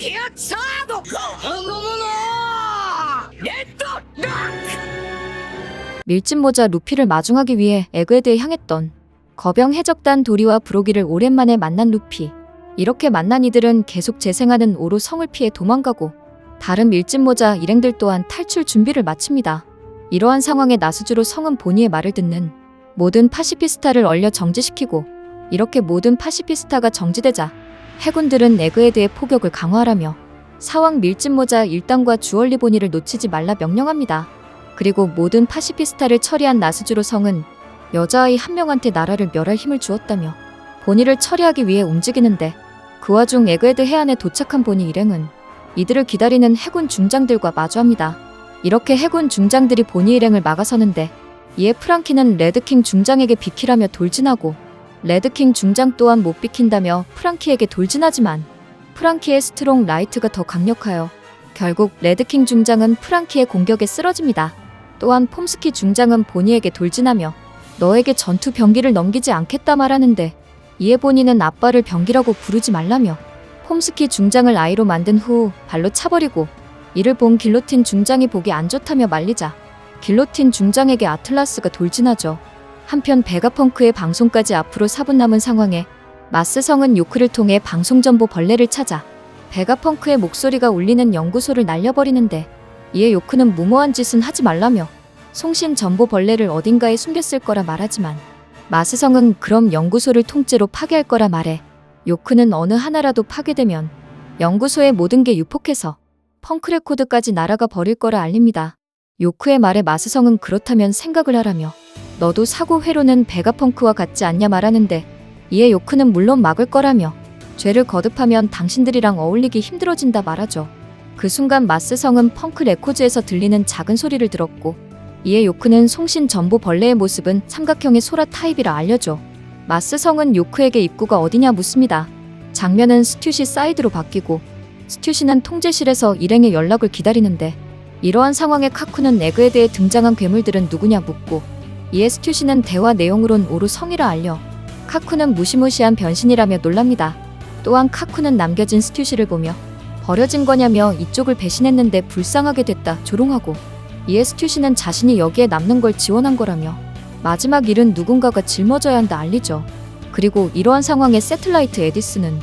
기어차도 어머머머 렛도 밀짚모자 루피를 마중하기 위해 에그에드에 향했던 거병 해적단 도리와 브로기를 오랜만에 만난 루피. 이렇게 만난 이들은 계속 재생하는 오로 성을 피해 도망가고 다른 밀짚모자 일행들 또한 탈출 준비를 마칩니다. 이러한 상황에 나수주로 성은 보니의 말을 듣는 모든 파시피스타를 얼려 정지시키고 이렇게 모든 파시피스타가 정지되자 해군들은 에그헤드의 포격을 강화하라며 사왕 밀짚 모자 일당과 주얼리 보니를 놓치지 말라 명령합니다. 그리고 모든 파시피스타를 처리한 나스주로 성은 여자아이 한 명한테 나라를 멸할 힘을 주었다며 보니를 처리하기 위해 움직이는데 그 와중 에그헤드 해안에 도착한 보니 일행은 이들을 기다리는 해군 중장들과 마주합니다. 이렇게 해군 중장들이 보니 일행을 막아서는데 이에 프랑키는 레드킹 중장에게 비키라며 돌진하고 레드킹 중장 또한 못 비킨다며 프랑키에게 돌진하지만 프랑키의 스트롱 라이트가 더 강력하여 결국 레드킹 중장은 프랑키의 공격에 쓰러집니다. 또한 폼스키 중장은 보니에게 돌진하며 너에게 전투 병기를 넘기지 않겠다 말하는데 이에 보니는 아빠를 병기라고 부르지 말라며 폼스키 중장을 아이로 만든 후 발로 차버리고 이를 본 길로틴 중장이 보기 안 좋다며 말리자 길로틴 중장에게 아틀라스가 돌진하죠. 한편 베가펑크의 방송까지 앞으로 4분 남은 상황에 마스성은 요크를 통해 방송 정보 벌레를 찾아 베가펑크의 목소리가 울리는 연구소를 날려버리는데 이에 요크는 무모한 짓은 하지 말라며 송신 전보 벌레를 어딘가에 숨겼을 거라 말하지만 마스성은 그럼 연구소를 통째로 파괴할 거라 말해 요크는 어느 하나라도 파괴되면 연구소의 모든 게 유폭해서 펑크 레코드까지 날아가 버릴 거라 알립니다. 요크의 말에 마스성은 그렇다면 생각을 하라며 너도 사고 회로는 베가펑크와 같지 않냐 말하는데 이에 요크는 물론 막을 거라며 죄를 거듭하면 당신들이랑 어울리기 힘들어진다 말하죠. 그 순간 마스성은 펑크 레코즈에서 들리는 작은 소리를 들었고 이에 요크는 송신 전보 벌레의 모습은 삼각형의 소라 타입이라 알려줘. 마스성은 요크에게 입구가 어디냐 묻습니다. 장면은 스튜시 사이드로 바뀌고 스튜시는 통제실에서 일행의 연락을 기다리는데 이러한 상황에 카쿠는 에그헤드에 등장한 괴물들은 누구냐 묻고 이에 스튜시는 대화 내용으론 오루 성이라 알려 카쿠는 무시무시한 변신이라며 놀랍니다. 또한 카쿠는 남겨진 스튜시를 보며 버려진 거냐며 이쪽을 배신했는데 불쌍하게 됐다 조롱하고 이에 스튜시는 자신이 여기에 남는 걸 지원한 거라며 마지막 일은 누군가가 짊어져야 한다 알리죠. 그리고 이러한 상황에 세틀라이트 에디스는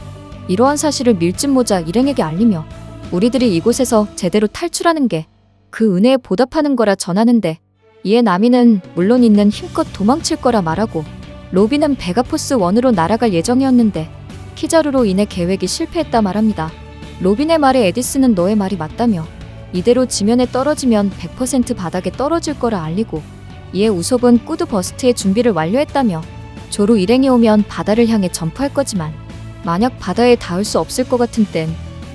이러한 사실을 밀짚 모자 일행에게 알리며 우리들이 이곳에서 제대로 탈출하는 게 그 은혜에 보답하는 거라 전하는데 이에 나미는 물론 있는 힘껏 도망칠 거라 말하고 로비는 베가포스 원으로 날아갈 예정이었는데 키자루로 인해 계획이 실패했다 말합니다. 로빈의 말에 에디스는 너의 말이 맞다며 이대로 지면에 떨어지면 100% 바닥에 떨어질 거라 알리고 이에 우섭은 꾸드 버스트의 준비를 완료했다며 조로 일행이 오면 바다를 향해 점프할 거지만 만약 바다에 닿을 수 없을 것 같은 땐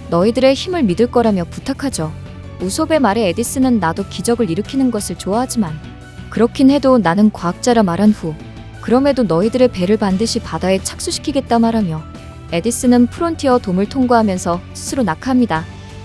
너희들의 힘을 믿을 거라며 부탁하죠. 우섭의 말에 에디스는 나도 기적을 일으키는 것을 좋아하지만 그렇긴 해도 나는 과학자라 말한 후 그럼에도 너희들의 배를 반드시 바다에 착수시키겠다 말하며 에디스는 프론티어 돔을 통과하면서 스스로 낙하합니다.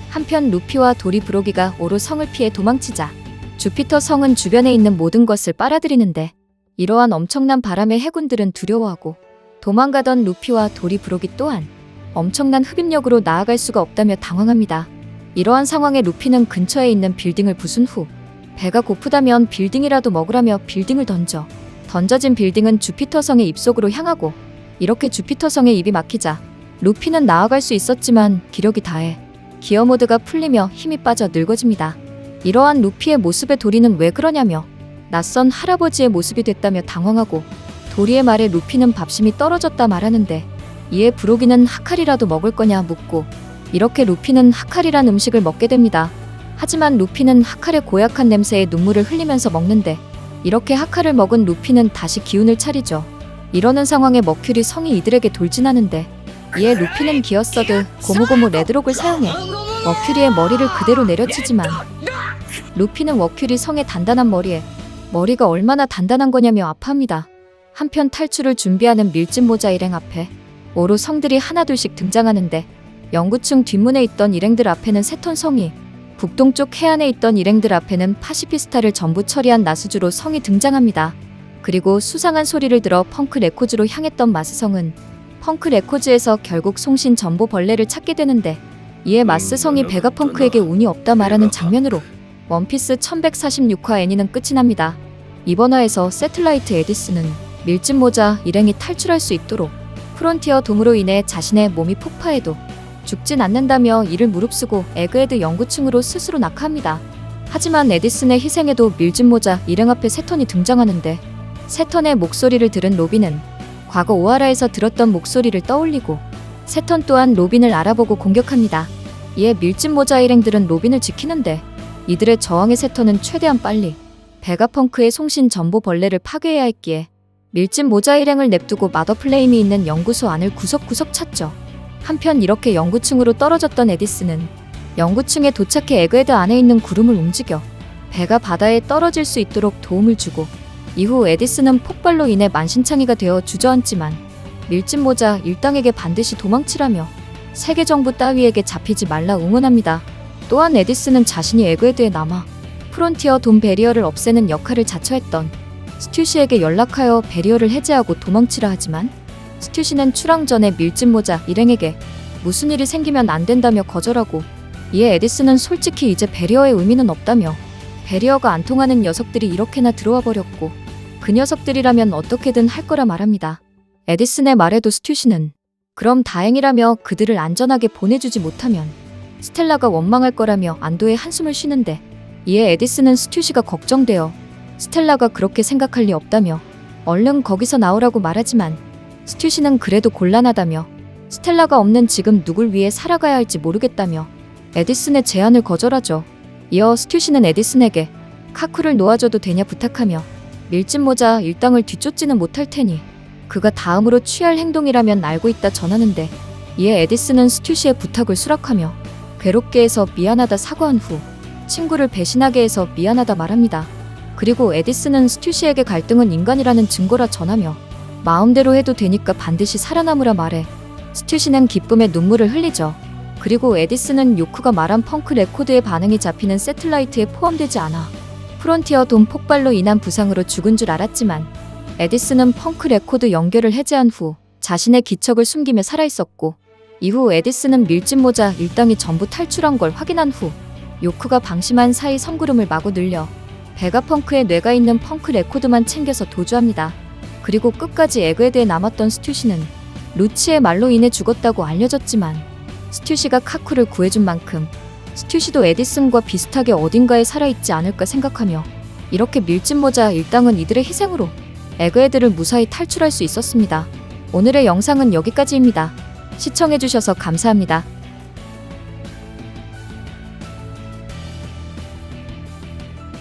한편 루피와 도리 브로기가 오로 성을 피해 도망치자 주피터 성은 주변에 있는 모든 것을 빨아들이는데 이러한 엄청난 바람에 해군들은 두려워하고 도망가던 루피와 도리 브로기 또한 엄청난 흡입력으로 나아갈 수가 없다며 당황합니다. 이러한 상황에 루피는 근처에 있는 빌딩을 부순 후 배가 고프다면 빌딩이라도 먹으라며 빌딩을 던져 던져진 빌딩은 주피터 성의 입속으로 향하고 이렇게 주피터 성의 입이 막히자 루피는 나아갈 수 있었지만 기력이 다해 기어 모드가 풀리며 힘이 빠져 늙어집니다. 이러한 루피의 모습에 도리는 왜 그러냐며 낯선 할아버지의 모습이 됐다며 당황하고 도리의 말에 루피는 밥심이 떨어졌다 말하는데 이에 브로기는 하칼이라도 먹을 거냐 묻고 이렇게 루피는 하칼이란 음식을 먹게 됩니다. 하지만 루피는 하칼의 고약한 냄새에 눈물을 흘리면서 먹는데 이렇게 하칼을 먹은 루피는 다시 기운을 차리죠. 이러는 상황에 머큐리 성이 이들에게 돌진하는데 이에 루피는 기어서드 고무고무 레드록을 사용해 머큐리의 머리를 그대로 내려치지만 루피는 워큐리 성의 단단한 머리에 머리가 얼마나 단단한 거냐며 아파합니다. 한편 탈출을 준비하는 밀짚 모자 일행 앞에 오로 성들이 하나둘씩 등장하는데 영구층 뒷문에 있던 일행들 앞에는 세턴 성이 북동쪽 해안에 있던 일행들 앞에는 파시피스타를 전부 처리한 나수주로 성이 등장합니다. 그리고 수상한 소리를 들어 펑크 레코즈로 향했던 마스성은 펑크 레코즈에서 결국 송신 전보 벌레를 찾게 되는데 이에 마스성이 베가 펑크에게 운이 없다 말하는 장면으로 원피스 1146화 애니는 끝이 납니다. 이번 화에서 세틀라이트 에디스는 밀짚 모자 일행이 탈출할 수 있도록 프론티어 돔으로 인해 자신의 몸이 폭파해도 죽진 않는다며 이를 무릅쓰고 에그헤드 연구층으로 스스로 낙하합니다. 하지만 에디슨의 희생에도 밀짚 모자 일행 앞에 세턴이 등장하는데 세턴의 목소리를 들은 로빈은 과거 오하라에서 들었던 목소리를 떠올리고 세턴 또한 로빈을 알아보고 공격합니다. 이에 밀짚 모자 일행들은 로빈을 지키는데 이들의 저항의 세턴은 최대한 빨리 베가펑크의 송신 전보 벌레를 파괴해야 했기에 밀짚 모자 일행을 냅두고 마더 플레임이 있는 연구소 안을 구석구석 찾죠. 한편 이렇게 연구층으로 떨어졌던 에디스는 연구층에 도착해 에그헤드 안에 있는 구름을 움직여 배가 바다에 떨어질 수 있도록 도움을 주고 이후 에디스는 폭발로 인해 만신창이가 되어 주저앉지만 밀짚 모자 일당에게 반드시 도망치라며 세계 정부 따위에게 잡히지 말라 응원합니다. 또한 에디스는 자신이 에그헤드에 남아 프론티어 돔 베리어를 없애는 역할을 자처했던 스튜시에게 연락하여 베리어를 해제하고 도망치라 하지만 스튜시는 출항 전에 밀짚 모자 일행에게 무슨 일이 생기면 안 된다며 거절하고 이에 에디스는 솔직히 이제 베리어의 의미는 없다며 베리어가 안 통하는 녀석들이 이렇게나 들어와 버렸고 그 녀석들이라면 어떻게든 할 거라 말합니다. 에디슨의 말에도 스튜시는 그럼 다행이라며 그들을 안전하게 보내주지 못하면 스텔라가 원망할 거라며 안도의 한숨을 쉬는데 이에 에디슨은 스튜시가 걱정되어 스텔라가 그렇게 생각할 리 없다며 얼른 거기서 나오라고 말하지만 스튜시는 그래도 곤란하다며 스텔라가 없는 지금 누굴 위해 살아가야 할지 모르겠다며 에디슨의 제안을 거절하죠. 이어 스튜시는 에디슨에게 카쿠를 놓아줘도 되냐 부탁하며 밀짚 모자 일당을 뒤쫓지는 못할 테니 그가 다음으로 취할 행동이라면 알고 있다 전하는데 이에 에디슨은 스튜시의 부탁을 수락하며 괴롭게 해서 미안하다 사과한 후 친구를 배신하게 해서 미안하다 말합니다. 그리고 에디슨은 스튜시에게 갈등은 인간이라는 증거라 전하며 마음대로 해도 되니까 반드시 살아남으라 말해 스튜시는 기쁨의 눈물을 흘리죠. 그리고 에디슨은 요쿠가 말한 펑크 레코드의 반응이 잡히는 세틀라이트에 포함되지 않아 프론티어 돔 폭발로 인한 부상으로 죽은 줄 알았지만 에디슨은 펑크 레코드 연결을 해제한 후 자신의 기척을 숨기며 살아있었고 이후 에디슨은 밀짚 모자 일당이 전부 탈출한 걸 확인한 후 요크가 방심한 사이 성구름을 마구 늘려 베가 펑크의 뇌가 있는 펑크 레코드만 챙겨서 도주합니다. 그리고 끝까지 에그헤드에 남았던 스튜시는 루치의 말로 인해 죽었다고 알려졌지만 스튜시가 카쿠를 구해준 만큼 스튜시도 에디슨과 비슷하게 어딘가에 살아있지 않을까 생각하며 이렇게 밀짚 모자 일당은 이들의 희생으로 에그헤드를 무사히 탈출할 수 있었습니다. 오늘의 영상은 여기까지입니다. 시청해주셔서 감사합니다.